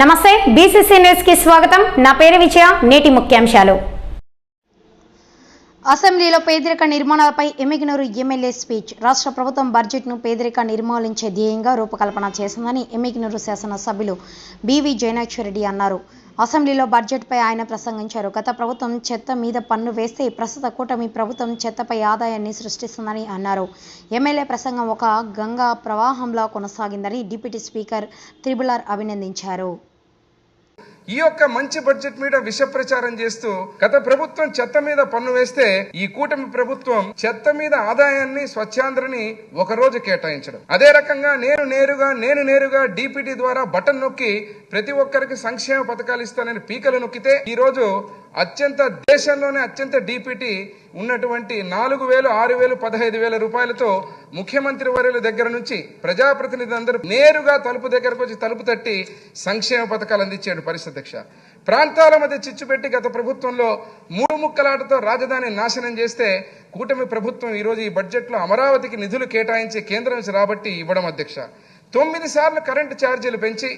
నమస్తే బీసీసీ న్యూస్కి స్వాగతం. నా పేరు విజయ నేటి ముఖ్యాంశాలు. అసెంబ్లీలో పేదరిక నిర్మాణాలపై ఎమ్మిగినూరు ఎమ్మెల్యే స్పీచ్. రాష్ట్ర ప్రభుత్వం బడ్జెట్ను పేదరిక నిర్మూలించే ధ్యేయంగా రూపకల్పన చేసిందని ఎమ్మిగినూరు శాసనసభ్యులు బివి జయనాక్షరెడ్డి అన్నారు. అసెంబ్లీలో బడ్జెట్పై ఆయన ప్రసంగించారు. గత ప్రభుత్వం చెత్త మీద పన్ను వేస్తే ప్రస్తుత కూటమి ప్రభుత్వం చెత్తపై ఆదాయాన్ని సృష్టిస్తుందని అన్నారు. ఎమ్మెల్యే ప్రసంగం ఒక గంగా ప్రవాహంలా కొనసాగిందని డిప్యూటీ స్పీకర్ త్రిబులార్ అభినందించారు. ఈ యొక్క మంచి బడ్జెట్ మీద విష ప్రచారం చేస్తూ గత ప్రభుత్వం చెత్త మీద పన్ను వేస్తే ఈ కూటమి ప్రభుత్వం చెత్త మీద ఆదాయాన్ని స్వచ్ఛాంధ్రని ఒక రోజు కేటాయించడం. అదే రకంగా నేను నేరుగా నేను నేరుగా డిపిటి ద్వారా బటన్ నొక్కి ప్రతి ఒక్కరికి సంక్షేమ పథకాలు ఇస్తానని పీకలు నొక్కితే ఈ రోజు అత్యంత దేశంలోనే అత్యంత డీపీటీ ఉన్నటువంటి నాలుగు వేలు ఆరు వేలు పదహైదు వేల రూపాయలతో ముఖ్యమంత్రి వర్యుల దగ్గర నుంచి ప్రజాప్రతినిధులు అందరూ నేరుగా తలుపు దగ్గరకు వచ్చి తలుపు తట్టి సంక్షేమ పథకాలు అందించాడు పరిస్థితి అధ్యక్ష. ప్రాంతాల మధ్య చిచ్చు పెట్టి గత ప్రభుత్వంలో మూడు ముక్కలాటతో రాజధాని నాశనం చేస్తే కూటమి ప్రభుత్వం ఈరోజు ఈ బడ్జెట్లో అమరావతికి నిధులు కేటాయించి కేంద్రం నుంచి రాబట్టి ఇవ్వడం అధ్యక్ష. తొమ్మిది సార్లు కరెంటు ఛార్జీలు పెంచి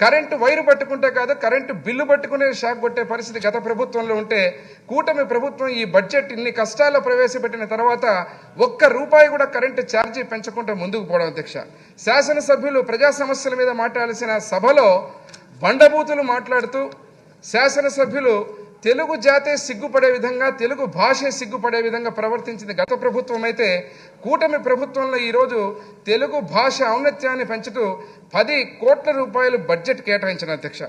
కరెంటు వైరు పట్టుకుంటే కాదు కరెంటు బిల్లు పట్టుకునే షాక్ కొట్టే పరిస్థితి గత ప్రభుత్వంలో ఉంటే కూటమి ప్రభుత్వం ఈ బడ్జెట్ ఇన్ని కష్టాల్లో ప్రవేశపెట్టిన తర్వాత ఒక్క రూపాయి కూడా కరెంటు ఛార్జీ పెంచకుండా ముందుకు పోవడం అధ్యక్ష. శాసనసభ్యులు ప్రజా సమస్యల మీద మాట్లాడాల్సిన సభలో బండబూతులు మాట్లాడుతూ శాసనసభ్యులు తెలుగు జాతే సిగ్గుపడే విధంగా తెలుగు భాషే సిగ్గుపడే విధంగా ప్రవర్తించింది గత ప్రభుత్వం అయితే కూటమి ప్రభుత్వంలో ఈరోజు తెలుగు భాష ఔన్నత్యాన్ని పెంచుతూ పది కోట్ల రూపాయలు బడ్జెట్ కేటాయించిన అధ్యక్ష.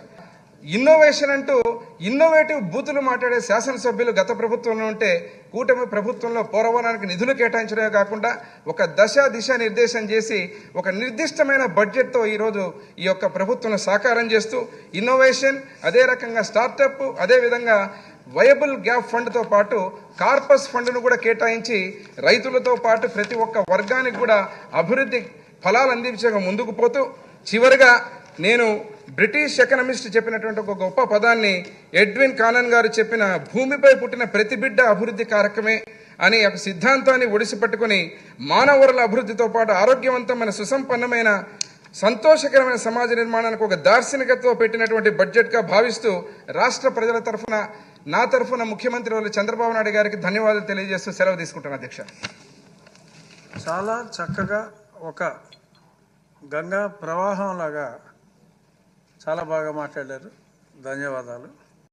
ఇన్నోవేషన్ అంటూ ఇన్నోవేటివ్ బూతులు మాట్లాడే శాసనసభ్యులు గత ప్రభుత్వంలో ఉంటే కూటమి ప్రభుత్వంలో పోరవరానికి నిధులు కేటాయించడమే కాకుండా ఒక దశ దిశ నిర్దేశం చేసి ఒక నిర్దిష్టమైన బడ్జెట్తో ఈరోజు ఈ యొక్క ప్రభుత్వం సాకారం చేస్తూ ఇన్నోవేషన్ అదే రకంగా స్టార్టప్ అదేవిధంగా వయబుల్ గ్యాప్ ఫండ్తో పాటు కార్పస్ ఫండ్ను కూడా కేటాయించి రైతులతో పాటు ప్రతి ఒక్క వర్గానికి కూడా అభివృద్ధి ఫలాలు అందించగా ముందుకు పోతూ చివరిగా నేను బ్రిటిష్ ఎకనమిస్ట్ చెప్పినటువంటి ఒక గొప్ప పదాన్ని ఎడ్విన్ కానన్ గారు చెప్పిన భూమిపై పుట్టిన ప్రతి బిడ్డ అభివృద్ధి కారకమే అనే ఒక సిద్ధాంతాన్ని ఒడిసిపట్టుకుని మానవరుల అభివృద్ధితో పాటు ఆరోగ్యవంతమైన సుసంపన్నమైన సంతోషకరమైన సమాజ నిర్మాణానికి ఒక దార్శనికత్వం పెట్టినటువంటి బడ్జెట్గా భావిస్తూ రాష్ట్ర ప్రజల తరఫున నా తరఫున ముఖ్యమంత్రి వాళ్ళు చంద్రబాబు నాయుడు గారికి ధన్యవాదాలు తెలియజేస్తూ సెలవు తీసుకుంటాను అధ్యక్ష. చాలా చక్కగా ఒక గంగా ప్రవాహంలాగా చాలా బాగా మాట్లాడారు. ధన్యవాదాలు.